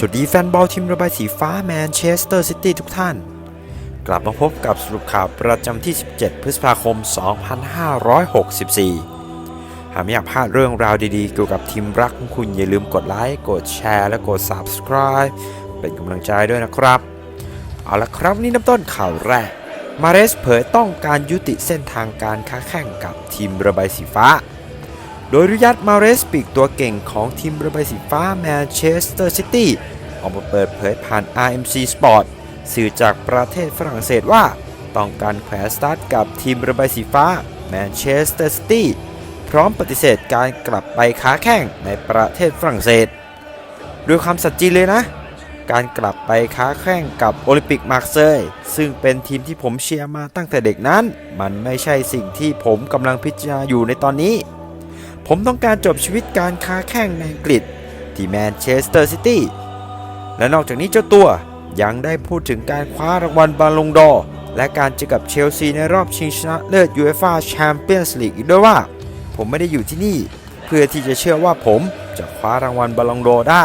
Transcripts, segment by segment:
สวัสดีแฟนบอลทีมระบายสีฟ้าแมนเชสเตอร์ซิตี้ทุกท่าน กลับมาพบกับสรุปข่าวประจำที่ 17 พฤษภาคม 2564 หากไม่อยากพลาดเรื่องราวดีๆ เกี่ยวกับทีมรักของคุณอย่าลืมกดไลค์ กดแชร์ และกด Subscribe เป็นกำลังใจด้วยนะครับ เอาละครับนี่น้ำต้นข่าวแรก มาเรสเผยต้องการยุติเส้นทางการค้าแข่งกับทีมระบายสีฟ้า โดยริยัตมาเรสปีกตัวเก่งของทีมระบายสีฟ้าแมนเชสเตอร์ซิตี้ออกมาเปิดเผยผ่าน RMC Sport สื่อจากประเทศฝรั่งเศสว่า ต้องการแขวนสตาร์ทกับทีมระบายสีฟ้าแมนเชสเตอร์ซิตี้พร้อมปฏิเสธการกลับไปค้าแข่งในประเทศฝรั่งเศสด้วยความสัจจริงเลยนะ การกลับไปค้าแข่งกับโอลิมปิกมาร์เซยซึ่งเป็นทีมที่ผมเชียร์มาตั้งแต่เด็กนั้น มันไม่ใช่สิ่งที่ผมกำลังพิจารณาอยู่ในตอนนี้ ผมต้องการจบชีวิตการค้าแข่งในอังกฤษ ที่แมนเชสเตอร์ซิตี้ และนอกจากนี้เจ้าตัวยังได้พูดถึงการคว้ารางวัลบอลลงดอและการเจอกับเชลซีในรอบชิงชนะเลิศยูเอฟ่าแชมเปี้ยนส์ลีกอีกด้วยว่า ผมไม่ได้อยู่ที่นี่ เพื่อที่จะเชื่อว่าผมจะคว้ารางวัลบอลลงดอได้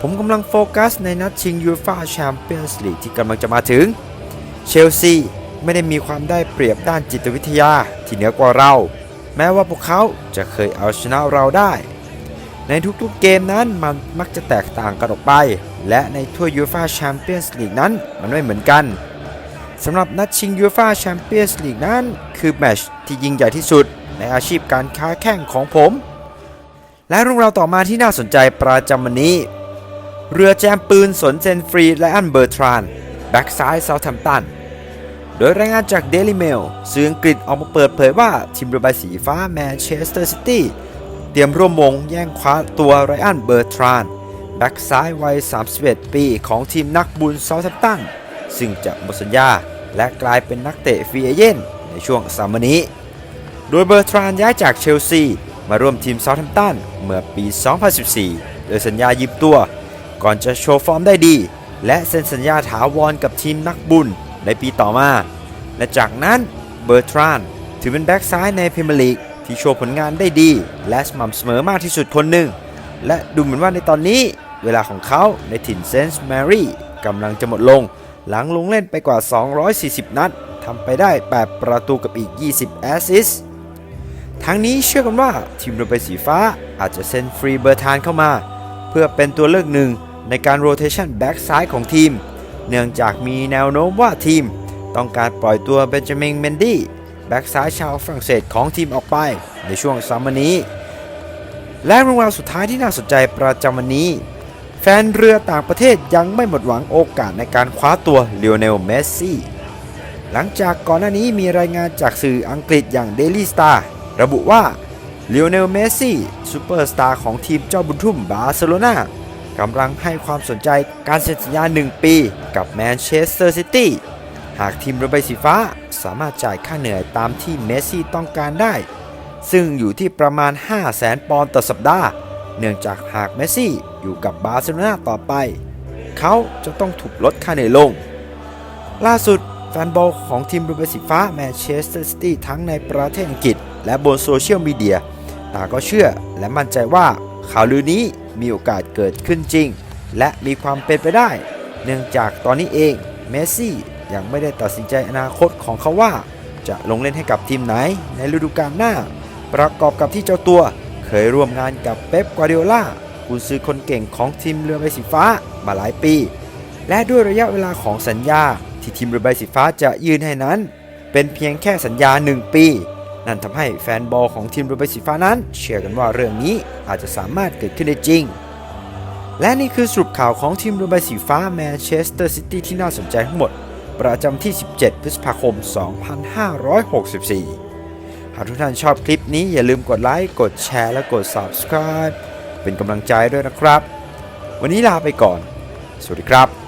ผมกำลังโฟกัสในนัดชิงยูเอฟ่าแชมเปี้ยนส์ลีกที่กำลังจะมาถึง เชลซีไม่ได้มีความได้เปรียบด้านจิตวิทยาที่เหนือกว่าเรา แม้ว่าพวกเขาจะเคยเอาชนะเราได้ ในทุกๆเกมนั้นมันมักจะแตกต่างกันออกไป และในถ้วยยูฟ่าแชมเปี้ยนส์ลีกนั้นมันไม่เหมือนกันสำหรับนัดชิงยูฟ่าแชมเปี้ยนส์ลีกนั้น คือแมตช์ที่ยิ่งใหญ่ที่สุดในอาชีพการค้าแข่งของผม และเรื่องราวต่อมาที่น่าสนใจประจำวันนี้ เรือแจมปืนสนเซนฟรีและอันเบอร์ทราน แบ็กซ้ายเซาท์แฮมป์ตัน ดยรายงานจาก Daily Mail สื่ออังกฤษออกมาเปิดเผยว่า ทีมเรือใบสีฟ้าแมนเชสเตอร์ซิตี้เตรียมร่วมวงแย่งคว้าตัวไรอันเบอร์ทรานแบ็กซ้ายวัย 31 ปีของทีมนักบุญเซาท์แฮมป์ตันซึ่งจะหมดสัญญา และกลายเป็นนักเตะฟรีเอเจนในช่วงซัมเมอร์นี้ โดยเบอร์ทรานย้ายจากเชลซีมาร่วมทีมเซาท์แฮมป์ตันเมื่อปี 2014 โดยสัญญายืมตัว ก่อนจะโชว์ฟอร์มได้ดี และเซ็นสัญญาถาวรกับทีมนักบุญในปีต่อมา และจากนั้นเบอร์ทรานถือเป็นแบ็กซ้ายในพรีเมียร์ลีกที่โชว์ผลงานได้ดี และสม่ำเสมอมากที่สุดคนหนึ่ง และดูเหมือนว่าในตอนนี้เวลาของเขาในถิ่นเซนส์แมรี่กำลังจะหมดลง หลังลงเล่นไปกว่า 240 นัดทำไปได้ 8 ประตูกับอีก 20 แอสซิสทั้งนี้เชื่อกันว่าทีมเรือใบสีฟ้าอาจจะเซ็นฟรีเบอร์ทานเข้ามา เพื่อเป็นตัวเลือกหนึ่งในการโรเทชันแบ็กซ้ายของทีม เนื่องจากมีแนวโน้มว่าทีม ต้องการปล่อยตัวเบนจามินเมนดี้แบ็กซ้ายชาวฝรั่งเศสของทีมออกไปในช่วงซัมเมอร์นี้ และเรื่องราวสุดท้ายที่น่าสนใจประจำวันนี้ แฟนเรือต่างประเทศยังไม่หมดหวังโอกาสในการคว้าตัวเลโอเนลเมสซี่หลังจากก่อนหน้านี้มีรายงานจากสื่ออังกฤษอย่าง Daily Star ระบุว่าเลโอเนลเมสซี่ซูเปอร์สตาร์ของทีมเจ้าบุญทุ่มบาร์เซโลนากำลังให้ความสนใจการเซ็นสัญญา 1 ปีกับแมนเชสเตอร์ซิตี้ หากทีมรือใบสีฟ้าสามารถจ่ายค่าเหนื่อยตามที่เมสซี่ต้องการได้ ซึ่งอยู่ที่ประมาณ 5 0 0แสนปอนด์ต่อสัปดาห์ เนื่องจากหากเมสซี่อยู่กับบาร์เซโลนาต่อไป เขาจะต้องถูกลดค่าเหนื่อยลง ล่าสุดแฟนบอลของทีมรือใบสีฟ้าแมนเชสเตอร์ซิตี้ทั้งในประเทศอังกฤษ และบนโซเชียลมีเดียต่างก็เชื่อและมั่นใจว่าข่าวลือนี้มีโอกาสเกิดขึ้นจริง และมีความเป็นไปได้ เนื่องจากตอนนี้เองเมสซี่ ยังไม่ได้ตัดสินใจอนาคตของเขาว่า จะลงเล่นให้กับทีมไหนในฤดูกาลหน้า ประกอบกับที่เจ้าตัว เคยร่วมงานกับเป๊ปกวาร์ดิโอลากุนซือคนเก่งของทีมเรือใบสีฟ้ามาหลายปี และด้วยระยะเวลาของสัญญาที่ทีมเรือใบสีฟ้าจะยืนให้นั้น เป็นเพียงแค่สัญญา 1 ปี นั่นทำให้แฟนบอลของทีมเรือใบสีฟ้านั้น เชื่อกันว่าเรื่องนี้อาจจะสามารถเกิดขึ้นได้จริง และนี่คือสรุปข่าวของทีมเรือใบสีฟ้าแมนเชสเตอร์ซิตี้ที่น่าสนใจทั้งหมด ประจำที่ 17 พฤษภาคม 2564 หากทุกท่านชอบคลิปนี้อย่าลืมกดไลค์ กดแชร์ และกด Subscribe เป็นกำลังใจด้วยนะครับ วันนี้ลาไปก่อน สวัสดีครับ